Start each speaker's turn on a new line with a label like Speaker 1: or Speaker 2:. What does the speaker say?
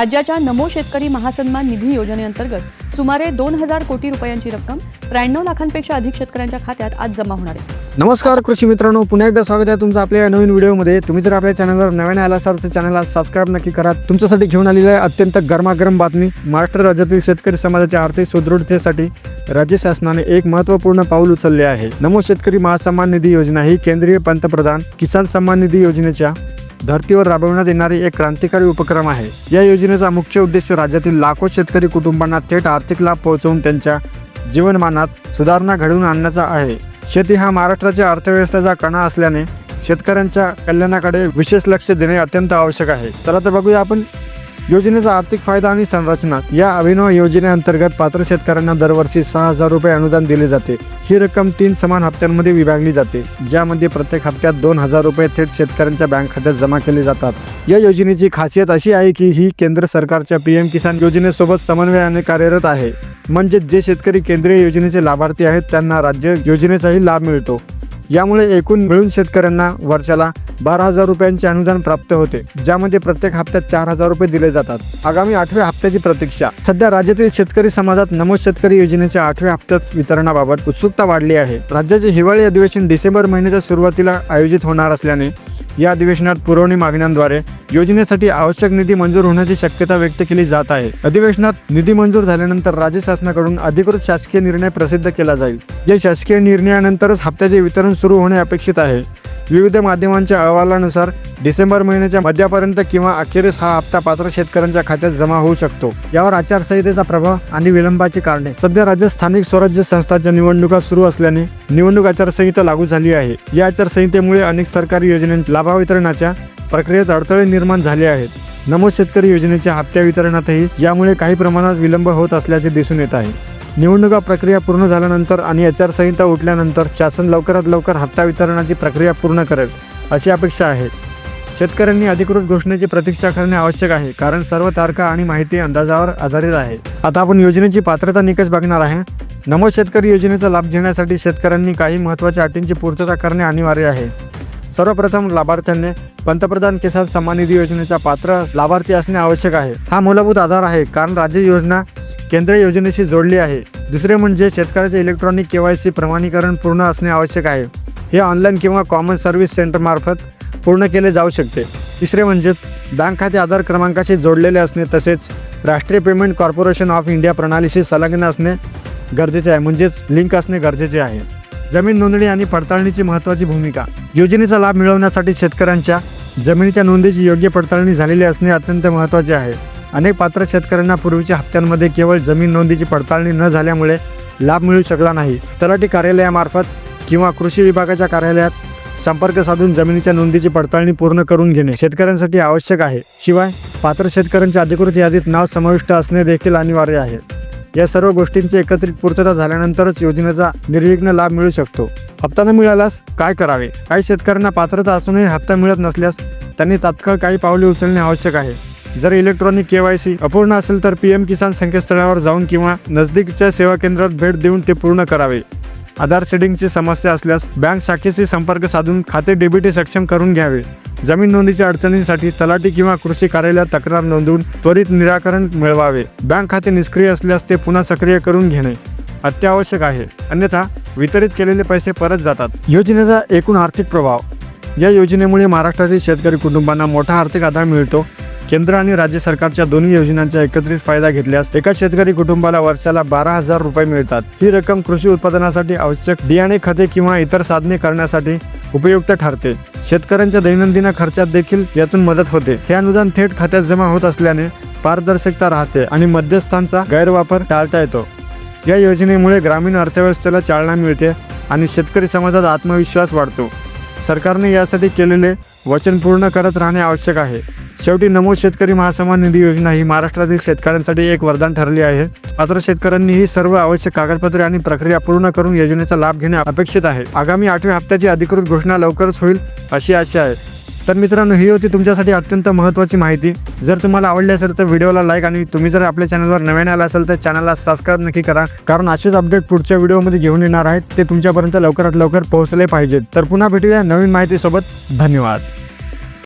Speaker 1: राज्याच्या नमो शेतकरी महासन्मान निधी योजनेअंतर्गत सुमारे दोन हजार कोटी रुपयांची रक्कम त्र्याण्णव लाखांपेक्षा अधिक शेतकऱ्यांच्या खात्यात आज जमा होणार आहे.
Speaker 2: नमस्कार कृषी मित्रांनो पुन्हा एकदा स्वागत आहे तुमचं आपल्या या नवीन व्हिडिओमध्ये. तुम्ही जर आपल्या चॅनलवर नव्याने आला असाल तर चॅनलला सबस्क्राईब नक्की करा. तुमच्यासाठी घेऊन आलेली आहे अत्यंत गरमागरम बातमी. महाराष्ट्र राज्यातील शेतकरी समाजाच्या आर्थिक सुदृढतेसाठी राज्य शासनाने एक महत्त्वपूर्ण पाऊल उचलले आहे. नमो शेतकरी महासन्मान निधी योजना ही केंद्रीय पंतप्रधान किसान सन्मान निधी योजनेच्या धर्तीवर राबविण्यात येणारी एक क्रांतिकारी उपक्रम आहे. या योजनेचा मुख्य उद्देश राज्यातील लाखो शेतकरी कुटुंबांना थेट आर्थिक लाभ पोहोचवून त्यांच्या जीवनमानात सुधारणा घडवून आणण्याचा आहे. शेती हा महाराष्ट्राच्या अर्थव्यवस्थेचा कणा असल्याने शेतकऱ्यांच्या कल्याणाकडे विशेष लक्ष देणे अत्यंत आवश्यक आहे. चला तर बघूया आपण योजनेचा आर्थिक फायदा आणि संरचना. या अभिनव योजनेअंतर्गत पात्र शेतकऱ्यांना दरवर्षी सहा हजार रुपये अनुदान दिले जाते. ही रक्कम तीन समान हप्त्यांमध्ये विभागली जाते ज्यामध्ये प्रत्येक हप्त्यात दोन हजार रुपये थेट शेतकऱ्यांच्या बँक खात्यात जमा केले जातात. या योजनेची खासियत अशी आहे की ही केंद्र सरकारच्या पी एम किसान योजनेसोबत समन्वयाने कार्यरत आहे. म्हणजे जे शेतकरी केंद्रीय योजनेचे लाभार्थी आहेत त्यांना राज्य योजनेचाही लाभ मिळतो. यामुळे एकूण मिळून शेतकऱ्यांना वर्षाला बारा हजार रुपयांचे अनुदान प्राप्त होते ज्यामध्ये प्रत्येक हप्त्यात चार हजार रुपये दिले जातात. आगामी आठव्या हप्त्याची प्रतीक्षा. सध्या राज्यातील शेतकरी समाजात नमो शेतकरी योजनेच्या आठव्या हप्त्यात वितरणाबाबत उत्सुकता वाढली आहे. राज्याचे हिवाळी अधिवेशन डिसेंबर महिन्याच्या सुरुवातीला आयोजित होणार असल्याने या अधिवेशनात पुरवणी मागण्यांद्वारे योजनेसाठी आवश्यक निधी मंजूर होण्याची शक्यता व्यक्त केली जात आहे. अधिवेशनात निधी मंजूर झाल्यानंतर राज्य शासनाकडून अधिकृत शासकीय निर्णय प्रसिद्ध केला जाईल. या शासकीय निर्णयानंतरच हप्त्याचे वितरण सुरू होणे अपेक्षित आहे. विविध माध्यमांच्या अहवालानुसार डिसेंबर महिन्याच्या मध्यापर्यंत किंवा अखेरीस हा हप्ता पात्र शेतकऱ्यांच्या खात्यात जमा होऊ शकतो. यावर आचारसंहितेचा प्रभाव आणि विलंबाची कारणे. सध्या राज्यात स्थानिक स्वराज्य संस्थांच्या निवडणुका सुरू असल्याने निवडणूक आचारसंहिता लागू झाली आहे. या आचारसंहितेमुळे अनेक सरकारी योजनांच्या लाभावितरणाच्या प्रक्रियेत अडथळे निर्माण झाले आहेत. नमो शेतकरी योजनेच्या हप्त्या वितरणातही यामुळे काही प्रमाणात विलंब होत असल्याचे दिसून येत आहे. निवडणुका प्रक्रिया पूर्ण झाल्यानंतर आणि आचारसंहिता उठल्यानंतर शासन लवकरात लवकर हप्ता वितरणाची प्रक्रिया पूर्ण करेल अशी अपेक्षा आहे. शेतकऱ्यांनी अधिकृत घोषणेची प्रतीक्षा करणे आवश्यक आहे कारण सर्व तारखा आणि माहिती अंदाजावर आधारित आहे. आता आपण योजनेची पात्रता निकष बघणार आहे. नमो शेतकरी योजनेचा लाभ घेण्यासाठी शेतकऱ्यांनी काही महत्त्वाच्या अटींची पूर्तता करणे अनिवार्य आहे. सर्वप्रथम लाभार्थ्यांनी पंतप्रधान किसान सन्मान निधी योजनेचा पात्र लाभार्थी असणे आवश्यक आहे. हा मूलभूत आधार आहे कारण राज्य योजना केंद्रीय योजनेशी जोडली आहे. दुसरे म्हणजे शेतकऱ्याचे इलेक्ट्रॉनिक के वाय सी प्रमाणीकरण पूर्ण असणे आवश्यक आहे. हे ऑनलाईन किंवा कॉमन सर्व्हिस सेंटरमार्फत पूर्ण केले जाऊ शकते. तिसरे म्हणजेच बँक खाते आधार क्रमांकाशी जोडलेले असणे तसेच राष्ट्रीय पेमेंट कॉर्पोरेशन ऑफ इंडिया प्रणालीशी संलग्न असणे गरजेचे आहे म्हणजेच लिंक असणे गरजेचे आहे. जमीन नोंदणी आणि पडताळणीची महत्त्वाची भूमिका. योजनेचा लाभ मिळवण्यासाठी शेतकऱ्यांच्या जमिनीच्या नोंदीची योग्य पडताळणी झालेली असणे अत्यंत महत्त्वाचे आहे. अनेक पात्र शेतकऱ्यांना पूर्वीच्या हप्त्यांमध्ये केवळ जमीन नोंदीची पडताळणी न झाल्यामुळे लाभ मिळू शकला नाही. तलाठी कार्यालयामार्फत किंवा कृषी विभागाच्या कार्यालयात संपर्क साधून जमिनीच्या नोंदीची पडताळणी पूर्ण करून घेणे शेतकऱ्यांसाठी आवश्यक आहे. शिवाय पात्र शेतकऱ्यांच्या अधिकृत यादीत नाव समाविष्ट असणे देखील अनिवार्य आहे. या सर्व गोष्टींची एकत्रित पूर्तता झाल्यानंतरच योजनेचा निर्विघ्न लाभ मिळू शकतो. हप्ता न मिळाल्यास काय करावे? काही शेतकऱ्यांना पात्रता असूनही हप्ता मिळत नसल्यास त्यांनी तात्काळ काही पावले उचलणे आवश्यक आहे. जर इलेक्ट्रॉनिक के वाय सी अपूर्ण असेल तर पी एम किसान संकेतस्थळावर जाऊन किंवा नजदीकच्या सेवा केंद्रात भेट देऊन ते पूर्ण करावे. आधार सेडिंगची समस्या असल्यास बँक शाखेशी संपर्क साधून खाते डेबिटी सक्षम करून घ्यावे. जमीन नोंदीच्या अडचणींसाठी तलाठी किंवा कृषी कार्यालयात तक्रार नोंदवून त्वरित निराकरण मिळवावे. बँक खाते निष्क्रिय असल्यास ते पुन्हा सक्रिय करून घेणे अत्यावश्यक आहे. अन्यथा वितरित केलेले पैसे परत जातात. योजनेचा एकूण आर्थिक प्रभाव. या योजनेमुळे महाराष्ट्रातील शेतकरी कुटुंबांना मोठा आर्थिक आधार मिळतो. केंद्र आणि राज्य सरकारच्या दोन्ही योजनांचा एकत्रित फायदा घेतल्यास एका शेतकरी कुटुंबाला वर्षाला बारा हजार रुपये मिळतात. ही रक्कम कृषी उत्पादनासाठी आवश्यक बियाणे खते किंवा इतर साधने करण्यासाठी उपयुक्त ठरते. शेतकऱ्यांच्या दैनंदिन खर्चात देखील यातून मदत होते. हे अनुदान थेट खात्यात जमा होत असल्याने पारदर्शकता राहते आणि मध्यस्थांचा गैरवापर टाळता येतो. या योजनेमुळे ग्रामीण अर्थव्यवस्थेला चालना मिळते आणि शेतकरी समाजात आत्मविश्वास वाढतो. सरकारने यासाठी केलेले वचन पूर्ण करत राहणे आवश्यक आहे. शेवटी नमो शेतकरी महासमान निधी योजना ही महाराष्ट्रातील शेतकऱ्यांसाठी एक वरदान ठरली आहे. मात्र शेतकऱ्यांनी ही सर्व आवश्यक कागदपत्रे आणि प्रक्रिया पूर्ण करून योजनेचा लाभ घेणे अपेक्षित आहे. आगामी आठव्या हप्त्याची अधिकृत घोषणा लवकरच होईल अशी आशा आहे. तर मित्रांनो ही होती तुमच्यासाठी अत्यंत महत्त्वाची माहिती. जर तुम्हाला आवडली असेल तर व्हिडिओला लाईक आणि तुम्ही जर आपल्या चॅनलवर नवीन आला असेल तर चॅनलला सबस्क्राईब नक्की करा. कारण असेच अपडेट पुढच्या व्हिडिओमध्ये घेऊन येणार आहेत ते तुमच्यापर्यंत लवकरात लवकर पोहोचले पाहिजेत. तर पुन्हा भेटूया नवीन माहितीसोबत. धन्यवाद.